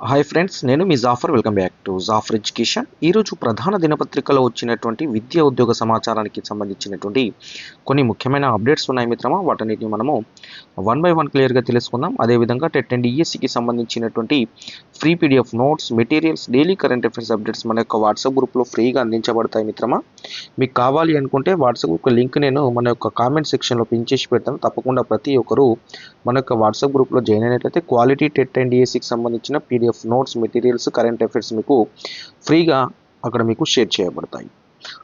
Hi friends నేను మీ Jafar welcome back to Jafar education ఈరోజు ప్రధాన దినపత్రికలో వచ్చినటువంటి విద్యా ఉద్యోగ సమాచారానికి సంబంధించినటువంటి కొన్ని ముఖ్యమైన అప్డేట్స్ ఉన్నాయి మిత్రమా. వాటన్నిటిని మనము వన్ బై వన్ క్లియర్గా తెలుసుకుందాం. అదేవిధంగా టెట్ అండ్ ఈఎస్సికి సంబంధించినటువంటి free PDF notes materials daily current affairs updates మన యొక్క వాట్సాప్ గ్రూప్లో ఫ్రీగా అందించబడతాయి మిత్రమా. మీకు కావాలి అనుకుంటే వాట్సాప్ గ్రూప్ లింక్ నేను మన యొక్క కామెంట్ సెక్షన్లో పిన్ చేసి పెడతాను. తప్పకుండా ప్రతి ఒక్కరూ మన యొక్క వాట్సాప్ గ్రూప్లో జాయిన్ అయినట్లయితే క్వాలిటీ టెట్ అండ్ ఈఎస్సికి సంబంధించిన PDF notes materials current affairs మీకు ఫ్రీగా అక్కడ మీకు షేర్ చేయబడతాయి.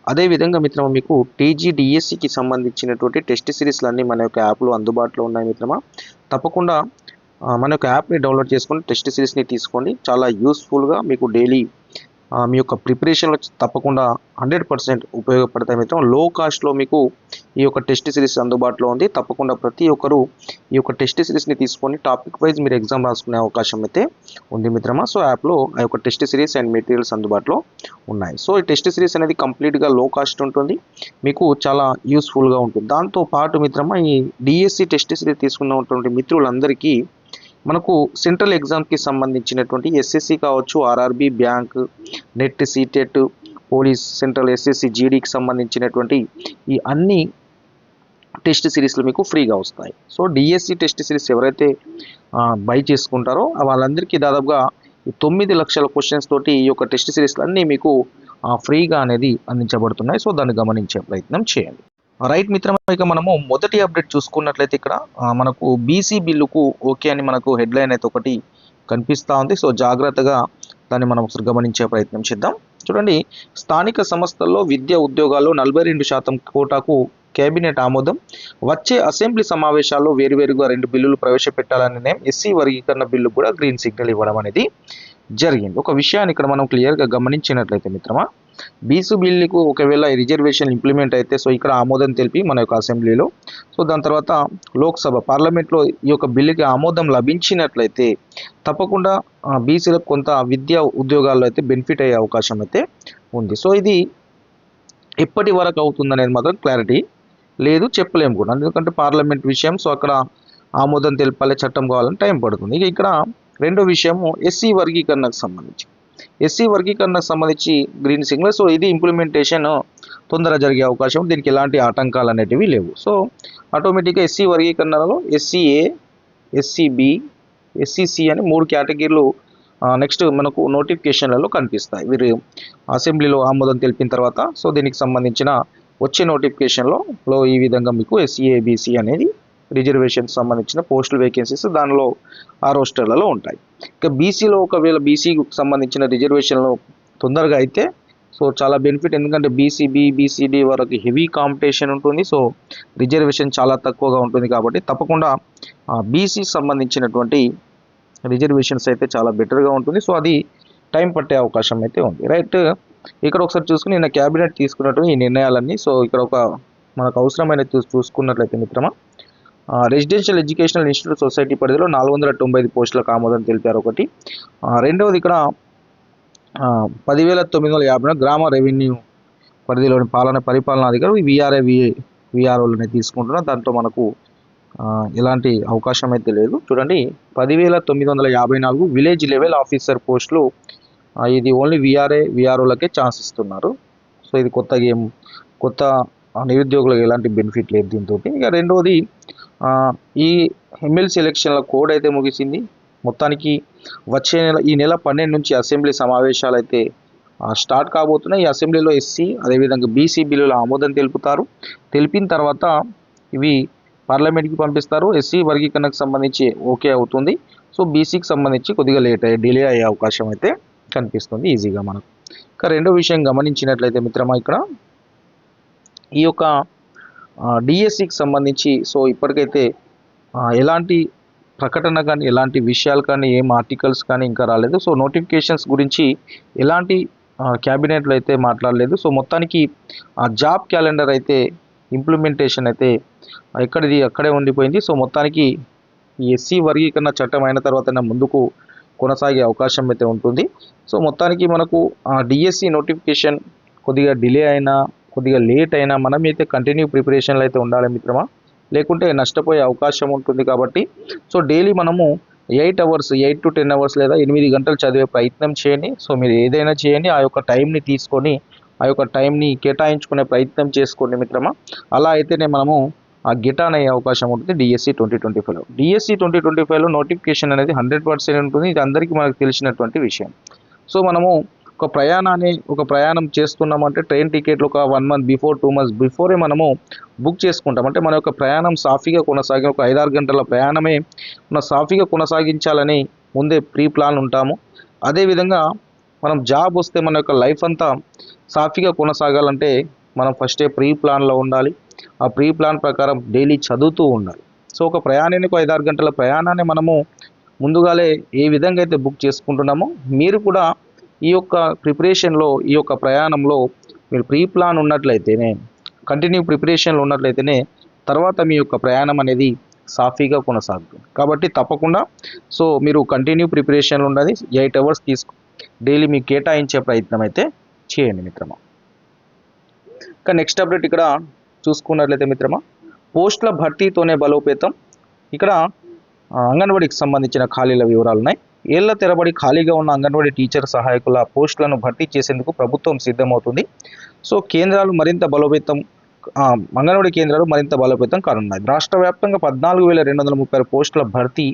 అదేవిధంగా మిత్రమా మీకు టీజీడిఎస్సికి సంబంధించినటువంటి టెస్ట్ సిరీస్లు అన్నీ మన యొక్క యాప్లో అందుబాటులో ఉన్నాయి మిత్రమా. తప్పకుండా మన యొక్క యాప్ని డౌన్లోడ్ చేసుకొని టెస్ట్ సిరీస్ని తీసుకోండి. చాలా యూస్ఫుల్గా మీకు డైలీ మీ యొక్క ప్రిపరేషన్లో తప్పకుండా హండ్రెడ్ పర్సెంట్ ఉపయోగపడతాయి మిత్రం. లో కాస్ట్లో మీకు ఈ యొక్క టెస్ట్ సిరీస్ అందుబాటులో ఉంది. తప్పకుండా ప్రతి ఒక్కరు ఈ యొక్క టెస్ట్ సిరీస్ని తీసుకొని టాపిక్ వైజ్ మీరు ఎగ్జామ్ రాసుకునే అవకాశం అయితే ఉంది మిత్రమా. సో యాప్లో ఆ యొక్క టెస్ట్ సిరీస్ అండ్ మెటీరియల్స్ అందుబాటులో ఉన్నాయి. సో ఈ టెస్ట్ సిరీస్ అనేది కంప్లీట్గా లో కాస్ట్ ఉంటుంది. మీకు చాలా యూస్ఫుల్గా ఉంటుంది. దాంతో పాటు మిత్రమా ఈ డిఎస్సి టెస్ట్ సిరీస్ తీసుకున్నటువంటి మిత్రులందరికీ మనకు సెంట్రల్ ఎగ్జామ్కి సంబంధించినటువంటి ఎస్ఎస్సి కావచ్చు RRB bank NET CTET police central SSC జీడీకి సంబంధించినటువంటి ఈ అన్ని టెస్ట్ సిరీస్లు మీకు ఫ్రీగా వస్తాయి. సో డిఎస్సి టెస్ట్ సిరీస్ ఎవరైతే బై చేసుకుంటారో వాళ్ళందరికీ దాదాపుగా తొమ్మిది లక్షల క్వశ్చన్స్ తోటి ఈ యొక్క టెస్ట్ సిరీస్లు అన్నీ మీకు ఫ్రీగా అనేది అందించబడుతున్నాయి. సో దాన్ని గమనించే ప్రయత్నం చేయండి. రైట్ మిత్రం ఇక మనము మొదటి అప్డేట్ చూసుకున్నట్లయితే ఇక్కడ మనకు బీసీ బిల్లుకు ఓకే అని మనకు హెడ్లైన్ అయితే ఒకటి కనిపిస్తూ ఉంది. సో జాగ్రత్తగా దాన్ని మనం ఒకసారి గమనించే ప్రయత్నం చేద్దాం. చూడండి స్థానిక సంస్థల్లో విద్యా ఉద్యోగాల్లో నలభై రెండు శాతం కోటాకు కేబినెట్ ఆమోదం. వచ్చే అసెంబ్లీ సమావేశాల్లో వేరువేరుగా రెండు బిల్లులు ప్రవేశపెట్టాలని నేను ఎస్సీ వర్గీకరణ బిల్లు కూడా గ్రీన్ సిగ్నల్ ఇవ్వడం అనేది జరిగింది. ఒక విషయాన్ని ఇక్కడ మనం క్లియర్గా గమనించినట్లయితే మిత్రమా బీసు బిల్లుకు ఒకవేళ రిజర్వేషన్ ఇంప్లిమెంట్ అయితే సో ఇక్కడ ఆమోదం తెలిపి మన యొక్క అసెంబ్లీలో సో దాని తర్వాత లోక్సభ పార్లమెంట్లో ఈ యొక్క బిల్లుకి ఆమోదం లభించినట్లయితే తప్పకుండా బీసీలకు కొంత విద్యా ఉద్యోగాల్లో అయితే బెనిఫిట్ అయ్యే అవకాశం అయితే ఉంది. సో ఇది ఎప్పటి వరకు అవుతుందనేది మాత్రం క్లారిటీ లేదు చెప్పలేము కూడా. ఎందుకంటే పార్లమెంట్ విషయం సో అక్కడ ఆమోదం తెలపాలి చట్టం కావాలని టైం పడుతుంది. ఇక ఇక్కడ రెండో విషయము ఎస్సీ వర్గీకరణకు సంబంధించి. ఎస్సీ వర్గీకరణకు సంబంధించి గ్రీన్ సిగ్నల్ సో ఇది ఇంప్లిమెంటేషన్ తొందరగా జరిగే అవకాశం దీనికి ఎలాంటి ఆటంకాలు అనేటివి లేవు. సో ఆటోమేటిక్గా ఎస్సీ వర్గీకరణలో ఎస్సీఏ ఎస్సీబి ఎస్సీసీ అని మూడు కేటగిరీలు నెక్స్ట్ మనకు నోటిఫికేషన్లలో కనిపిస్తాయి. వీరు అసెంబ్లీలో ఆమోదం తెలిపిన తర్వాత సో దీనికి సంబంధించిన వచ్చే నోటిఫికేషన్లో ఈ విధంగా మీకు ఎస్సీఏబిసి అనేది రిజర్వేషన్ సంబంధించిన పోస్టల్ వేకెన్సీస్ దానిలో ఆ రోస్టర్లలో ఉంటాయి. ఇక బీసీలో ఒకవేళ బీసీకి సంబంధించిన రిజర్వేషన్లో తొందరగా అయితే సో చాలా బెనిఫిట్ ఎందుకంటే బీసీబీ బీసీడీ వరకు హెవీ కాంపిటీషన్ ఉంటుంది. సో రిజర్వేషన్ చాలా తక్కువగా ఉంటుంది కాబట్టి తప్పకుండా బీసీ సంబంధించినటువంటి రిజర్వేషన్స్ అయితే చాలా బెటర్గా ఉంటుంది. సో అది టైం పట్టే అవకాశం అయితే ఉంది. రైట్? ఇక్కడ ఒకసారి చూసుకుని నిన్న క్యాబినెట్ తీసుకున్నట్టు ఈ నిర్ణయాలన్నీ. సో ఇక్కడ ఒక మనకు అవసరమైన చూ- చూసుకున్నట్లయితే మిత్రమా రెసిడెన్షియల్ ఎడ్యుకేషనల్ ఇన్స్టిట్యూట్ సొసైటీ పరిధిలో నాలుగు వందల తొంభై ఐదు పోస్టులకు ఆమోదం తెలిపారు ఒకటి. రెండవది ఇక్కడ పదివేల తొమ్మిది వందల యాభై నాలుగు గ్రామ రెవెన్యూ పరిధిలోని పాలన పరిపాలనా అధికారులు విఆర్ఏ విఏ విఆర్ఓలని తీసుకుంటున్నాం దాంతో మనకు ఎలాంటి అవకాశం అయితే లేదు. చూడండి పదివేల తొమ్మిది వందల యాభై నాలుగు విలేజ్ లెవెల్ ఆఫీసర్ పోస్టులు ఇది ఓన్లీ విఆర్ఏ విఆర్ఓలకే ఛాన్స్ ఇస్తున్నారు. సో ఇది కొత్త గేమ్ కొత్త నిరుద్యోగులకు ఎలాంటి బెనిఫిట్ లేదు దీంతో ఇక రెండవది ఈ ఎమ్మెల్సీ ఎలక్షన్ల కోడ్ అయితే ముగిసింది. మొత్తానికి వచ్చే నెల ఈ నెల పన్నెండు నుంచి అసెంబ్లీ సమావేశాలు అయితే స్టార్ట్ కాబోతున్నాయి. ఈ అసెంబ్లీలో ఎస్సీ అదేవిధంగా బీసీ బిల్లుల ఆమోదం తెలుపుతారు. తెలిపిన తర్వాత ఇవి పార్లమెంట్కి పంపిస్తారు. ఎస్సీ వర్గీకరణకు సంబంధించి ఓకే అవుతుంది. సో బీసీకి సంబంధించి కొద్దిగా లేట్ అయ్యే డిలే అయ్యే అవకాశం అయితే కనిపిస్తుంది ఈజీగా మనకు. ఇంకా రెండో విషయం గమనించినట్లయితే మిత్రమా ఇక్కడ ఈ యొక్క డిఎస్సికి సంబంధించి సో ఇప్పటికైతే ఎలాంటి ప్రకటన కానీ ఎలాంటి విషయాలు కానీ ఏం ఆర్టికల్స్ కానీ ఇంకా రాలేదు. సో నోటిఫికేషన్స్ గురించి ఎలాంటి క్యాబినెట్లో అయితే మాట్లాడలేదు. సో మొత్తానికి ఆ జాబ్ క్యాలెండర్ అయితే ఇంప్లిమెంటేషన్ అయితే ఎక్కడిది అక్కడే ఉండిపోయింది. సో మొత్తానికి ఈ ఎస్సీ వర్గీకరణ చట్టం అయిన తర్వాత ముందుకు కొనసాగే అవకాశం అయితే ఉంటుంది. సో మొత్తానికి మనకు ఆ డిఎస్సి నోటిఫికేషన్ కొద్దిగా డిలే అయినా కొద్దిగా లేట్ అయినా మనం అయితే కంటిన్యూ ప్రిపరేషన్లు అయితే ఉండాలి మిత్రమా? లేకుంటే నష్టపోయే అవకాశం ఉంటుంది కాబట్టి. సో డైలీ మనము eight hours eight to ten hours లేదా ఎనిమిది గంటలు చదివే ప్రయత్నం చేయండి. సో మీరు ఏదైనా చేయండి. ఆ యొక్క టైంని తీసుకొని ఆ యొక్క టైంని కేటాయించుకునే ప్రయత్నం చేసుకోండి మిత్రమా? అలా అయితేనే మనము ఆ గిటాన్ అయ్యే అవకాశం ఉంటుంది డిఎస్సి ట్వంటీ ట్వంటీ ఫైవ్లో డిఎస్సి ట్వంటీ ట్వంటీ ఫైవ్లో నోటిఫికేషన్ అనేది హండ్రెడ్ పర్సెంట్ ఉంటుంది. ఇది అందరికీ మనకు తెలిసినటువంటి విషయం. సో మనము ఒక ప్రయాణాన్ని ఒక ప్రయాణం చేస్తున్నామంటే ట్రైన్ టికెట్లు ఒక one month before two months before మనము బుక్ చేసుకుంటాం. అంటే మన యొక్క ప్రయాణం సాఫీగా కొనసాగి ఒక ఐదారు గంటల ప్రయాణమే మన సాఫీగా కొనసాగించాలని ముందే ప్రీ ప్లాన్ ఉంటాము. అదేవిధంగా మనం జాబ్ వస్తే మన యొక్క లైఫ్ అంతా సాఫీగా కొనసాగాలంటే మనం ఫస్టే ప్రీ ప్లాన్లో ఉండాలి. ఆ ప్రీ ప్లాన్ ప్రకారం డైలీ చదువుతూ ఉండాలి. సో ఒక ప్రయాణానికి ఐదారు గంటల ప్రయాణాన్ని మనము ముందుగాలే ఏ విధంగా అయితే బుక్ చేసుకుంటున్నామో మీరు కూడా ఈ యొక్క ప్రిపరేషన్లో ఈ యొక్క ప్రయాణంలో మీరు ప్రీ ప్లాన్ ఉన్నట్లయితేనే కంటిన్యూ ప్రిపరేషన్లో ఉన్నట్లయితేనే తర్వాత మీ యొక్క ప్రయాణం అనేది సాఫీగా కొనసాగుతుంది. కాబట్టి తప్పకుండా సో మీరు కంటిన్యూ ప్రిపరేషన్లో ఉన్నది ఎయిట్ అవర్స్ తీసుకు డైలీ మీకు కేటాయించే ప్రయత్నం అయితే చేయండి మిత్రమా. ఇంకా నెక్స్ట్ అప్డేట్ ఇక్కడ చూసుకున్నట్లయితే మిత్రమా పోస్టుల భర్తీతోనే బలోపేతం. ఇక్కడ అంగన్వాడికి అంగన్వాడీకి సంబంధించిన ఖాళీల వివరాలు ఉన్నాయి ఏళ్ళ తెరబడి ఖాళీగా ఉన్న అంగన్వాడీ టీచర్ సహాయకుల పోస్టులను భర్తీ చేసేందుకు ప్రభుత్వం సిద్ధమవుతుంది. సో కేంద్రాలు మరింత బలోపేతం అంగన్వాడీ కేంద్రాలు మరింత బలోపేతం కానున్నాయి. రాష్ట్ర వ్యాప్తంగా పద్నాలుగు వేల రెండు వందల ముప్పై పోస్టుల భర్తీ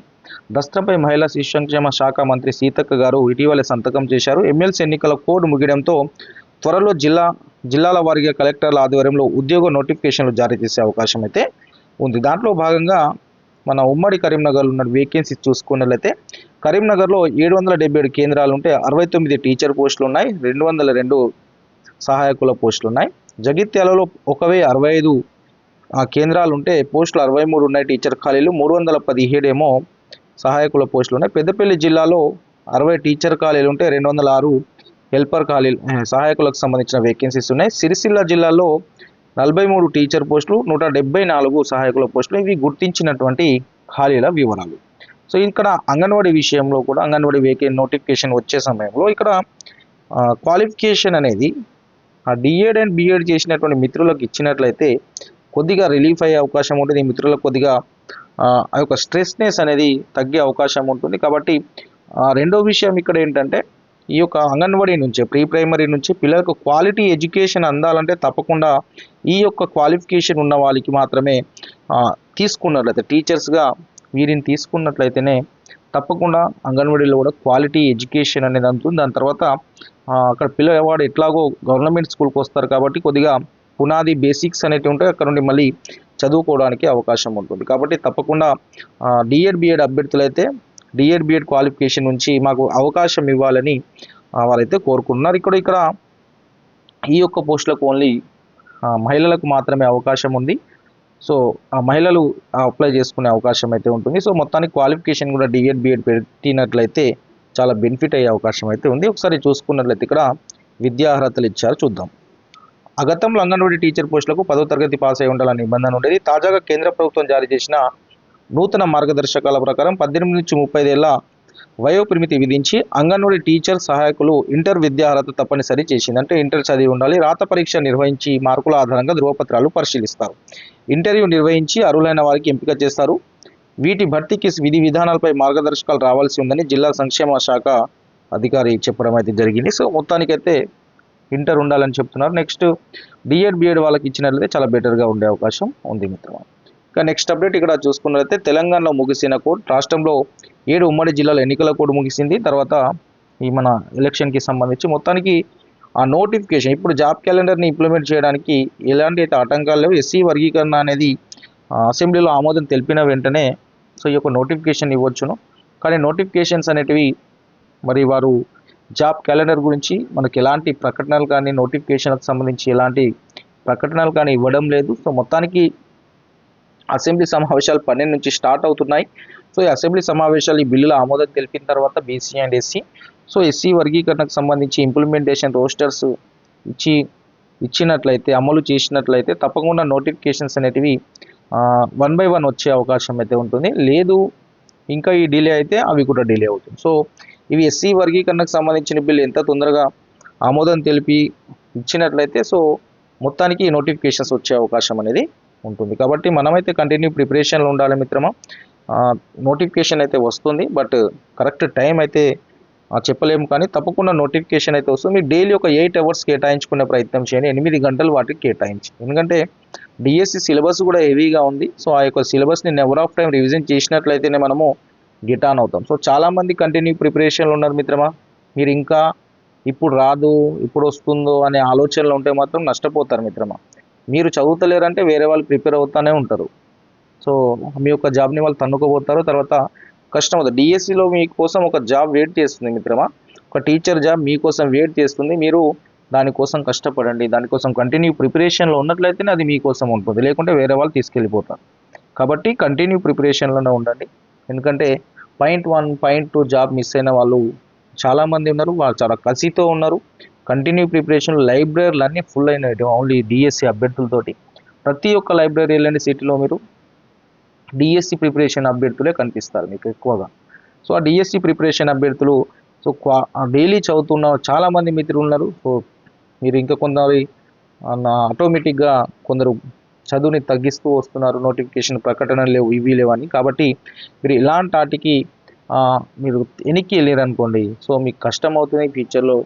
దస్త్రంపై మహిళా శిశు సంక్షేమ శాఖ మంత్రి సీతక్క గారు ఇటీవల సంతకం చేశారు. ఎమ్మెల్సీ ఎన్నికల కోడ్ ముగియడంతో త్వరలో జిల్లా జిల్లాల వారీగా కలెక్టర్ల ఆధ్వర్యంలో ఉద్యోగ నోటిఫికేషన్లు జారీ చేసే అవకాశం అయితే ఉంది. దాంట్లో భాగంగా మన ఉమ్మడి కరీంనగర్లో ఉన్న వేకెన్సీ చూసుకున్నట్లయితే కరీంనగర్లో ఏడు వందల డెబ్బై ఏడు కేంద్రాలు ఉంటే అరవై తొమ్మిది టీచర్ పోస్టులు ఉన్నాయి రెండు వందల రెండు సహాయకుల పోస్టులు ఉన్నాయి. జగిత్యాలలో ఒక వెయ్యి అరవై ఐదు కేంద్రాలు ఉంటే పోస్టులు అరవై మూడు ఉన్నాయి టీచర్ ఖాళీలు మూడు వందల పదిహేడు ఏమో సహాయకుల పోస్టులు ఉన్నాయి. పెద్దపల్లి జిల్లాలో అరవై టీచర్ ఖాళీలు ఉంటే రెండు వందల ఆరు హెల్పర్ ఖాళీలు సహాయకులకు సంబంధించిన వేకెన్సీస్ ఉన్నాయి. సిరిసిల్ల జిల్లాలో నలభై మూడు టీచర్ పోస్టులు నూట డెబ్బై నాలుగు సహాయకుల పోస్టులు. ఇవి గుర్తించినటువంటి ఖాళీల వివరాలు. సో ఇక్కడ అంగన్వాడీ విషయంలో కూడా అంగన్వాడీ వేకే నోటిఫికేషన్ వచ్చే సమయంలో ఇక్కడ క్వాలిఫికేషన్ అనేది ఆ డిఎడ్ అండ్ బిఎడ్ చేసినటువంటి మిత్రులకు ఇచ్చినట్లయితే కొద్దిగా రిలీఫ్ అయ్యే అవకాశం ఉంటుంది. ఈ మిత్రులకు కొద్దిగా ఆ యొక్క స్ట్రెస్నెస్ అనేది తగ్గే అవకాశం ఉంటుంది. కాబట్టి రెండో విషయం ఇక్కడ ఏంటంటే ఈ యొక్క అంగన్వాడీ నుంచి ప్రీ ప్రైమరీ నుంచి పిల్లలకు క్వాలిటీ ఎడ్యుకేషన్ అందాలంటే తప్పకుండా ఈ యొక్క క్వాలిఫికేషన్ ఉన్న వాళ్ళకి మాత్రమే తీసుకున్నట్లయితే టీచర్స్గా వీరిని తీసుకున్నట్లయితేనే తప్పకుండా అంగన్వాడీలో కూడా క్వాలిటీ ఎడ్యుకేషన్ అనేది అందుతుంది దాని తర్వాత అక్కడ పిల్లవాడు ఎట్లాగో గవర్నమెంట్ స్కూల్కి వస్తారు కాబట్టి కొద్దిగా పునాది బేసిక్స్ అనేటివి ఉంటాయి. అక్కడ నుండి మళ్ళీ చదువుకోవడానికి అవకాశం ఉంటుంది. కాబట్టి తప్పకుండా డిఎడ్ బిఎడ్ అభ్యర్థులు అయితే డిఎడ్ బిఎడ్ క్వాలిఫికేషన్ నుంచి మాకు అవకాశం ఇవ్వాలని వాళ్ళైతే కోరుకుంటున్నారు. ఇక్కడ ఇక్కడ ఈ యొక్క పోస్టులకు ఓన్లీ మహిళలకు మాత్రమే అవకాశం ఉంది. సో ఆ మహిళలు అప్లై చేసుకునే అవకాశం అయితే ఉంటుంది. సో మొత్తానికి క్వాలిఫికేషన్ కూడా డిఎడ్ బిఎడ్ పెట్టినట్లయితే చాలా బెనిఫిట్ అయ్యే అవకాశం అయితే ఉంది. ఒకసారి చూసుకున్నట్లయితే ఇక్కడ విద్యా అర్హతలు ఇచ్చారు చూద్దాం. అగతంలో అంగన్వాడీ టీచర్ పోస్టులకు పదో తరగతి పాస్ అయి ఉండాలని నిబంధన ఉండేది. తాజాగా కేంద్ర ప్రభుత్వం జారీ చేసిన నూతన మార్గదర్శకాల ప్రకారం పద్దెనిమిది నుంచి ముప్పై ఏళ్ళ వయోపరిమితి విధించి అంగన్వాడీ టీచర్ సహాయకులు ఇంటర్ విద్యార్హత తప్పనిసరి చేసింది అంటే ఇంటర్ చదివి ఉండాలి. రాత పరీక్ష నిర్వహించి మార్కుల ఆధారంగా ధృవపత్రాలు పరిశీలిస్తారు. ఇంటర్వ్యూ నిర్వహించి అర్హులైన వారికి ఎంపిక చేస్తారు. వీటి భర్తీకి విధి విధానాలపై మార్గదర్శకాలు రావాల్సి ఉందని జిల్లా సంక్షేమ శాఖ అధికారి చెప్పడం అయితే జరిగింది. సో మొత్తానికైతే ఇంటర్ ఉండాలని చెప్తున్నారు. నెక్స్ట్ డిఎడ్ బిఎడ్ వాళ్ళకి ఇచ్చినట్లయితే చాలా బెటర్గా ఉండే అవకాశం ఉంది మిత్రమా. ఇంకా నెక్స్ట్ అప్డేట్ ఇక్కడ చూసుకున్నట్లయితే తెలంగాణలో ముగిసిన కోర్టు రాష్ట్రంలో ఏడు ఉమ్మడి జిల్లాల ఎన్నికల కోడ్ ముగిసింది. తర్వాత ఈ మన ఎలక్షన్కి సంబంధించి మొత్తానికి ఆ నోటిఫికేషన్ ఇప్పుడు జాబ్ క్యాలెండర్ని ఇంప్లిమెంట్ చేయడానికి ఎలాంటి అయితే ఆటంకాలు లేవు. ఎస్సీ వర్గీకరణ అనేది అసెంబ్లీలో ఆమోదం తెలిపిన వెంటనే సో ఈ యొక్క నోటిఫికేషన్ ఇవ్వచ్చును. కానీ నోటిఫికేషన్స్ అనేటివి మరి వారు జాబ్ క్యాలెండర్ గురించి మనకి ఎలాంటి ప్రకటనలు కానీ నోటిఫికేషన్లకు సంబంధించి ఎలాంటి ప్రకటనలు కానీ ఇవ్వడం లేదు. సో మొత్తానికి అసెంబ్లీ సమావేశాలు పన్నెండు నుంచి స్టార్ట్ అవుతున్నాయి. సో ఈ అసెంబ్లీ సమావేశాలు ఈ బిల్లుల ఆమోదం తెలిపిన తర్వాత BC and SC so SC వర్గీకరణకు సంబంధించి ఇంప్లిమెంటేషన్ రోస్టర్స్ ఇచ్చి ఇచ్చినట్లయితే అమలు చేసినట్లయితే తప్పకుండా నోటిఫికేషన్స్ అనేటివి వన్ బై వన్ వచ్చే అవకాశం అయితే ఉంటుంది. లేదు ఇంకా ఈ డిలే అయితే అవి కూడా డిలే అవుతుంది. సో ఇవి ఎస్సీ వర్గీకరణకు సంబంధించిన బిల్లు ఎంత తొందరగా ఆమోదం తెలిపి ఇచ్చినట్లయితే సో మొత్తానికి నోటిఫికేషన్స్ వచ్చే అవకాశం అనేది ఉంటుంది. కాబట్టి మనమైతే కంటిన్యూ ప్రిపరేషన్లో ఉండాలి మిత్రమా? నోటిఫికేషన్ అయితే వస్తుంది బట్ కరెక్ట్ టైం అయితే చెప్పలేము కానీ తప్పకుండా నోటిఫికేషన్ అయితే వస్తుంది. మీరు డైలీ ఒక ఎయిట్ అవర్స్ కేటాయించుకునే ప్రయత్నం చేయండి ఎనిమిది గంటలు వాటికి కేటాయించి. ఎందుకంటే డిఎస్సి సిలబస్ కూడా హెవీగా ఉంది. సో ఆ యొక్క సిలబస్ని నెవర్ ఆఫ్ టైం రివిజన్ చేసినట్లయితేనే మనము గిట్ ఆన్ అవుతాం. సో చాలామంది కంటిన్యూ ప్రిపరేషన్లో ఉన్నారు మిత్రమా? మీరు ఇంకా ఇప్పుడు రాదు ఇప్పుడు వస్తుందో అనే ఆలోచనలు ఉంటే మాత్రం నష్టపోతారు మిత్రమా? మీరు చదువుతలేరంటే వేరే వాళ్ళు ప్రిపేర్ అవుతానే ఉంటారు. సో మీ యొక్క జాబ్ని వాళ్ళు తన్నుకోబోతారు తర్వాత కష్టం అవుతుంది. డిఎస్సిలో మీకోసం ఒక జాబ్ వెయిట్ చేస్తుంది మిత్రమా? ఒక టీచర్ జాబ్ మీకోసం వెయిట్ చేస్తుంది. మీరు దానికోసం కష్టపడండి. దానికోసం కంటిన్యూ ప్రిపరేషన్లో ఉన్నట్లయితేనే అది మీకోసం ఉంటుంది. లేకుంటే వేరే వాళ్ళు తీసుకెళ్ళిపోతారు. కాబట్టి కంటిన్యూ ప్రిపరేషన్లోనే ఉండండి. ఎందుకంటే point one point two job miss అయిన వాళ్ళు చాలామంది ఉన్నారు. వాళ్ళు చాలా కసితో ఉన్నారు. కంటిన్యూ ప్రిపరేషన్ లైబ్రరీలు అన్నీ ఫుల్ అయినాయి ఓన్లీ డిఎస్సి అభ్యర్థులతోటి ప్రతి ఒక్క లైబ్రరీ వెళ్ళండి సిటీలో మీరు డిఎస్సి ప్రిపరేషన్ అభ్యర్థులే కనిపిస్తారు మీకు ఎక్కువగా. సో ఆ డిఎస్సి ప్రిపరేషన్ అభ్యర్థులు సో క్వా డైలీ చదువుతున్న చాలామంది మిత్రులు ఉన్నారు. సో మీరు ఇంకా కొందరు ఆటోమేటిక్గా కొందరు చదువుని తగ్గిస్తూ వస్తున్నారు. నోటిఫికేషన్ ప్రకటనలు లేవు ఇవి లేవని కాబట్టి మీరు ఇలాంటి వాటికి మీరు వెనక్కి వెళ్ళారు అనుకోండి సో మీకు కష్టం అవుతుంది ఫ్యూచర్లో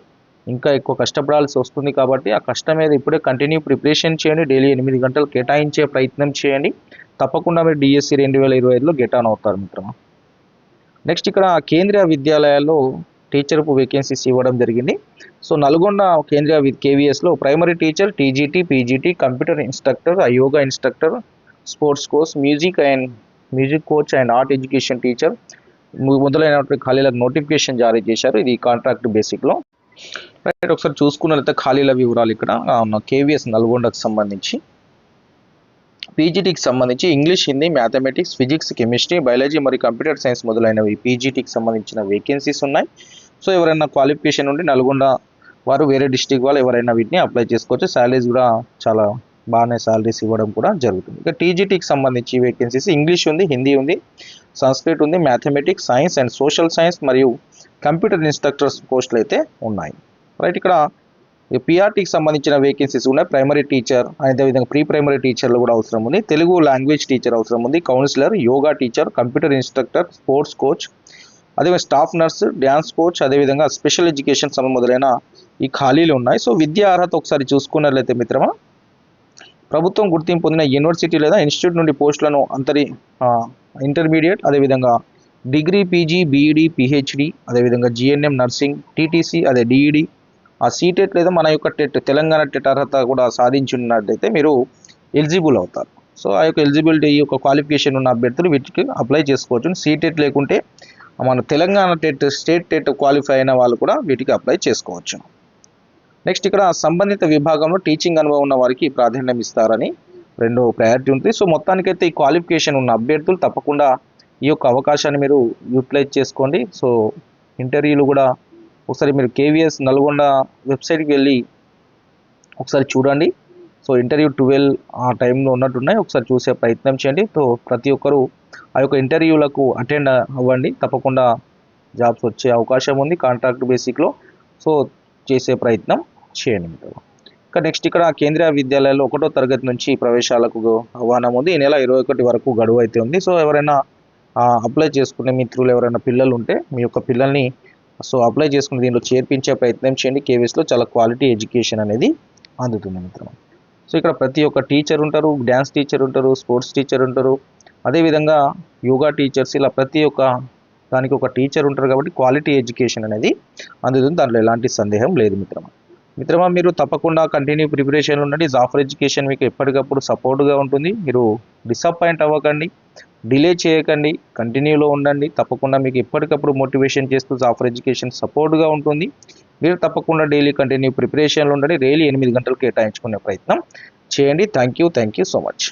ఇంకా ఎక్కువ కష్టపడాల్సి వస్తుంది కాబట్టి ఆ కష్టం మీద ఇప్పుడే కంటిన్యూ ప్రిపరేషన్ చేయండి. డైలీ ఎనిమిది గంటలు కేటాయించే ప్రయత్నం చేయండి. తప్పకుండా మీరు డిఎస్సి రెండు వేల ఇరవై ఐదులో గెట్ ఆన్ అవుతారు మిత్రమా? నెక్స్ట్ ఇక్కడ కేంద్రీయ విద్యాలయాల్లో టీచర్కు వేకెన్సీస్ ఇవ్వడం జరిగింది. సో నల్గొండ కేంద్రీయ వి కేవీఎస్లో primary teacher TGT PGT computer instructor yoga instructor sports course music and music coach and art education teacher మొదలైనటువంటి ఖాళీలకు నోటిఫికేషన్ జారీ చేశారు. ఇది కాంట్రాక్ట్ బేసిక్లో రైట్ ఒకసారి చూసుకున్నట్లయితే ఖాళీల వివరాలు ఇక్కడ. ఉన్న కేవీఎస్ నల్గొండకు సంబంధించి పీజీటీకి సంబంధించి English Hindi mathematics physics chemistry biology మరియు కంప్యూటర్ సైన్స్ మొదలైనవి పీజీటీకి సంబంధించిన వేకెన్సీస్ ఉన్నాయి. సో ఎవరైనా క్వాలిఫికేషన్ ఉండి నల్గొండ వారు వేరే డిస్టిక్ వాళ్ళు ఎవరైనా వీటిని అప్లై చేసుకోవచ్చు. శాలరీస్ కూడా చాలా బాగానే శాలరీస్ ఇవ్వడం కూడా జరుగుతుంది. ఇక టీజీటీకి సంబంధించి వేకెన్సీస్ ఇంగ్లీష్ ఉంది హిందీ ఉంది సంస్కృత్ ఉంది mathematics science and social science మరియు కంప్యూటర్ ఇన్స్ట్రక్టర్స్ పోస్టులు అయితే ఉన్నాయి. రైట్ ఇక్కడ పిఆర్టీకి సంబంధించిన వేకెన్సీస్ ఉన్నాయి ప్రైమరీ టీచర్ అదేవిధంగా ప్రీ ప్రైమరీ టీచర్లు కూడా అవసరం ఉంది. తెలుగు లాంగ్వేజ్ టీచర్ అవసరం ఉంది. Counsellor yoga teacher computer instructor sports coach అదేవిధంగా స్టాఫ్ నర్స్ డ్యాన్స్ కోచ్ అదేవిధంగా స్పెషల్ ఎడ్యుకేషన్ సమయం మొదలైన ఈ ఖాళీలు ఉన్నాయి. సో విద్యా అర్హత ఒకసారి చూసుకున్నట్లయితే మిత్రమా ప్రభుత్వం గుర్తింపు పొందిన యూనివర్సిటీ లేదా ఇన్స్టిట్యూట్ నుండి పోస్టులను అంతరి ఇంటర్మీడియట్ అదేవిధంగా డిగ్రీ పీజీ బీఈడి పిహెచ్డి అదేవిధంగా జిఎన్ఎం నర్సింగ్ టీటీసీ అదే డిఈడి ఆ సీటెట్ లేదా మన యొక్క టెట్ తెలంగాణ టెట్ అర్హత కూడా సాధించున్నట్టయితే మీరు ఎలిజిబుల్ అవుతారు. సో ఆ యొక్క ఎలిజిబిలిటీ ఈ యొక్క క్వాలిఫికేషన్ ఉన్న అభ్యర్థులు వీటికి అప్లై చేసుకోవచ్చు. సీటెట్ లేకుంటే మన Telangana TET state TET qualify అయిన వాళ్ళు కూడా వీటికి అప్లై చేసుకోవచ్చు. నెక్స్ట్ ఇక్కడ సంబంధిత విభాగంలో టీచింగ్ అనుభవం ఉన్న వారికి ప్రాధాన్యం ఇస్తారని రెండో ప్రయారిటీ ఉంటుంది సో మొత్తానికైతే ఈ క్వాలిఫికేషన్ ఉన్న అభ్యర్థులు తప్పకుండా ఈ యొక్క అవకాశాన్ని మీరు యూటిలైజ్ చేసుకోండి. సో ఇంటర్వ్యూలు కూడా ఒకసారి మీరు కేవీఎస్ నల్గొండ వెబ్సైట్కి వెళ్ళి ఒకసారి చూడండి. సో ఇంటర్వ్యూ ట్వెల్వ్ ఆ టైంలో ఉన్నట్టున్నాయి. ఒకసారి చూసే ప్రయత్నం చేయండి. సో ప్రతి ఒక్కరూ ఆ యొక్క ఇంటర్వ్యూలకు అటెండ్ అవ్వండి. తప్పకుండా జాబ్స్ వచ్చే అవకాశం ఉంది కాంట్రాక్ట్ బేసిక్లో. సో చేసే ప్రయత్నం చేయండి మీరు. ఇంకా నెక్స్ట్ ఇక్కడ కేంద్రీయ విద్యాలయాల్లో ఒకటో తరగతి నుంచి ప్రవేశాలకు ఆహ్వానం ఉంది. ఈ నెల ఇరవై ఒకటి వరకు గడువు అయితే ఉంది. సో ఎవరైనా అప్లై చేసుకునే మిత్రులు ఎవరైనా పిల్లలు ఉంటే మీ యొక్క పిల్లల్ని సో అప్లై చేసుకుని దీనిలో చేర్పించే ప్రయత్నం చేయండి. కేవీఎస్లో చాలా క్వాలిటీ ఎడ్యుకేషన్ అనేది అందుతుంది మిత్రం సో ఇక్కడ ప్రతి ఒక్క టీచర్ ఉంటారు డ్యాన్స్ టీచర్ ఉంటారు స్పోర్ట్స్ టీచర్ ఉంటారు. అదేవిధంగా యోగా టీచర్స్ ఇలా ప్రతి ఒక్క దానికి ఒక టీచర్ ఉంటారు కాబట్టి క్వాలిటీ ఎడ్యుకేషన్ అనేది అందుతుంది. దాంట్లో ఎలాంటి సందేహం లేదు మిత్రమా. మిత్రమా మీరు తప్పకుండా కంటిన్యూ ప్రిపరేషన్ ఉండండి. జాఫర్ ఎడ్యుకేషన్ మీకు ఎప్పటికప్పుడు సపోర్ట్గా ఉంటుంది. మీరు డిసప్పాయింట్ అవ్వకండి. డిలే చేయకండి కంటిన్యూలో ఉండండి. తప్పకుండా మీకు ఎప్పటికప్పుడు మోటివేషన్ చేస్తూ జాఫర్ ఎడ్యుకేషన్ సపోర్ట్గా ఉంటుంది. మీరు తప్పకుండా డైలీ కంటిన్యూ ప్రిపరేషన్లో ఉండండి. డైలీ ఎనిమిది గంటలు కేటాయించుకునే ప్రయత్నం చేయండి. Thank you thank you so much.